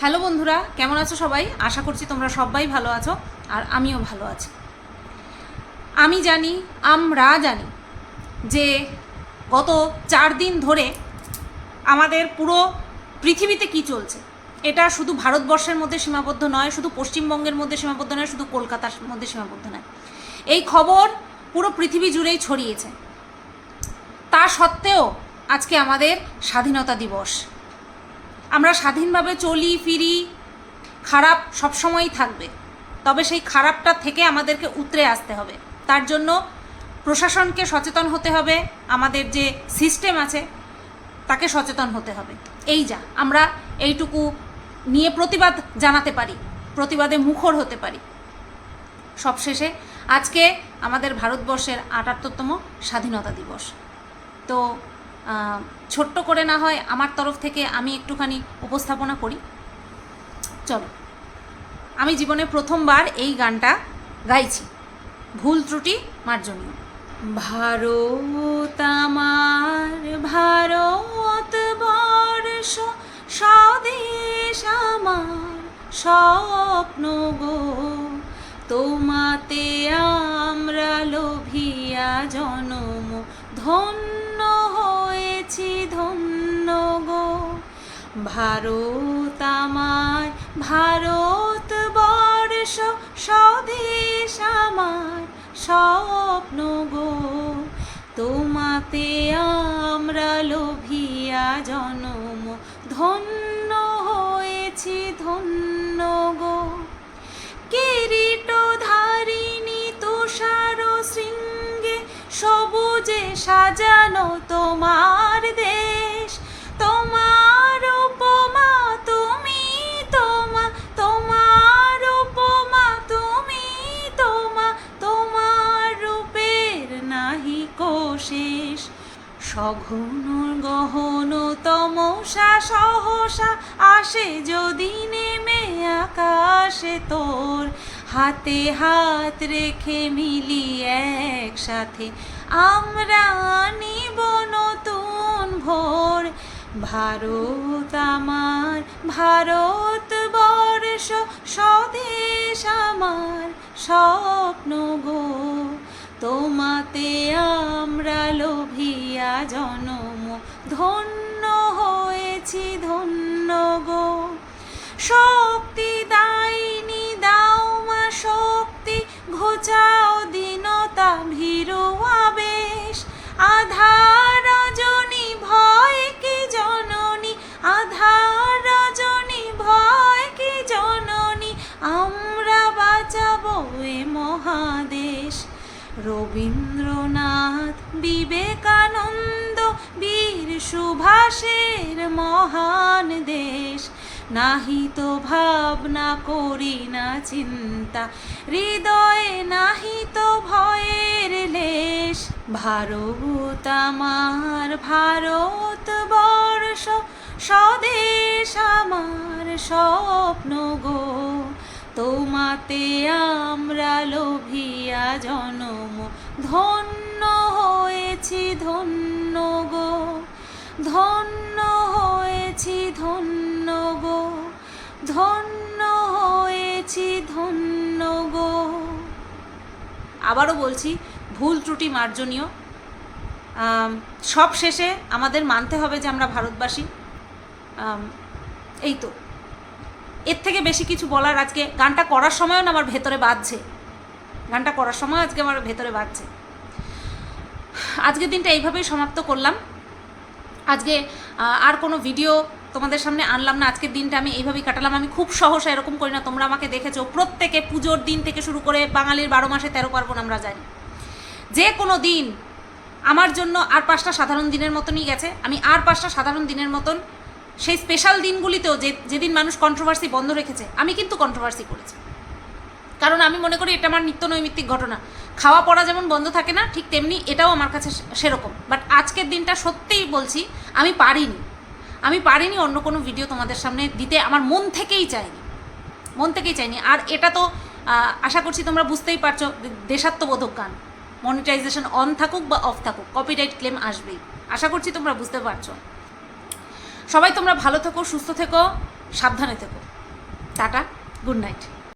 Hello বন্ধুরা, কেমন আছো সবাই? আশা করছি তোমরা সবাই ভালো আছো, আর আমিও ভালো আছি। আমি জানি, আমরা জানি যে গত চার দিন ধরে আমাদের পুরো পৃথিবীতে কি চলছে? এটা শুধু ভারতবর্ষের মধ্যে সীমাবদ্ধ নয়, শুধু পশ্চিমবঙ্গের মধ্যে সীমাবদ্ধ নয়, শুধু কলকাতার মধ্যে সীমাবদ্ধ নয়। এই খবর পুরো পৃথিবী জুড়েই ছড়িয়েছে। তা সত্ত্বেও আজকে আমাদের স্বাধীনতা দিবস। আমরা স্বাধীনভাবে চলি, ফিরি, খারাপ সবসময়ই থাকবে। তবে সেই খারাপটা থেকে আমাদেরকে উতরে আসতে হবে। তার জন্য প্রশাসনকে সচেতন হতে হবে, আমাদের যে সিস্টেম আছে, তাকে সচেতন হতে হবে। এই যা, আমরা এইটুকু নিয়ে প্রতিবাদ জানাতে পারি, প্রতিবাদে মুখর হতে পারি। সবশেষে, আজকে আমাদের ভারতবর্ষের আটাত্তরতম স্বাধীনতা দিবস। তো ছোট্ট করে না হয় আমার তরফ থেকে আমি একটুখানি উপস্থাপনা করি। চলো, আমি জীবনে প্রথমবার এই গানটা গাইছি। ভুল ত্রুটি মার্জনীয়। ভারত আমার, ভারত বর্ষ, স্বদেশ আমার, স্বপ্ন গো। তোমাতে আমরা লোভিয়া জনম, ধন্য হয়েছি ধন্য গো। ভারত আমার, ভারত বর্ষ, স্বদেশ আমার স্বপ্ন গো। তোমাতে আমরা লোভিয়া জনম, ধন্য হয়েছি ধন্য গো। কিরিট ধারিণী তুষার শৃঙ্গে সবুজে সাজানো তোমার দেশ তোমার উপমা তুমি, তোমা, তোমার উপমা তুমি, তোমা, তোমার রূপের নাহি সঘন গহন তমসা সহসা আসে যদি নেমে আকাশে তোর। হাতে হাত রেখে মিলি একসাথে আমরা নিব নতুন ভোর। ভারত আমার, ভারত বর্ষ স্বদেশ আমার স্বপ্ন গো। তোমাতে আমরা লোভিয়া জনম, ধন্য হয়েছি ধন্য গো। শক্তি দাইনি, দাও মা শক্তি, ঘোচাও রবীন্দ্রনাথ বিবেকানন্দ বীর সুভাষের মহান দেশ। নাহি তো ভাবনা করি না চিন্তা, হৃদয়ে নাহি তো ভয়ের লেশ। ভারত আমার, ভারত বর্ষ, স্বদেশ আমার স্বপ্ন গো। তোমাতে আমরা লোভিয়া জনম, ধন্য হয়েছি, ধন্য গো, ধন্য হয়েছি, ধন্য গো, ধন্য হয়েছি, ধন্য গো। আবারও বলছি, ভুল ত্রুটি মার্জনীয়। সব শেষে আমাদের মানতে হবে যে আমরা ভারতবাসী। এই তো। এর থেকে বেশি কিছু বলার আজকে, গানটা করার সময়ও না আমার ভেতরে বাজছে। গানটা করার সময় আজকে আমার ভেতরে বাজছে। আজকের দিনটা এইভাবেই সমাপ্ত করলাম। আজকে আর কোনো ভিডিও তোমাদের সামনে আনলাম না। আজকের দিনটা আমি এইভাবেই কাটালাম। আমি খুব সহসা এরকম করি না। তোমরা আমাকে দেখেছ। প্রত্যেকে পুজোর দিন থেকে শুরু করে বাঙালির বারো মাসে তেরো পার্বণ আমরা জানি। যে কোনো দিন আমার জন্য আর পাঁচটা সাধারণ দিনের মতনই গেছে। আমি আর পাঁচটা সাধারণ দিনের মতন সেই স্পেশাল দিনগুলিতেও যে, যেদিন মানুষ কন্ট্রোভার্সি বন্ধ রেখেছে, আমি কিন্তু কন্ট্রোভার্সি করেছি। কারণ আমি মনে করি এটা আমার নিত্য নৈমিত্তিক ঘটনা। খাওয়া পড়া যেমন বন্ধ থাকে না, ঠিক তেমনি এটাও আমার কাছে সেরকম। বাট আজকের দিনটা সত্যিই বলছি, আমি পারিনি। আমি পারিনি অন্য কোনো ভিডিও তোমাদের সামনে দিতে, আমার মন থেকেই চাইনি। মন থেকেই চাইনি। আর এটা তো আশা করছি তোমরা বুঝতেই পারছ দেশাত্মবোধক গান। মনিটাইজেশন অন থাকুক বা অফ থাকুক কপিরাইট ক্লেম আসবেই। আশা করছি তোমরা বুঝতে পারছ। সবাই তোমরা ভালো থেকো সুস্থ থেকো সাবধানে থেকো। Tata good night.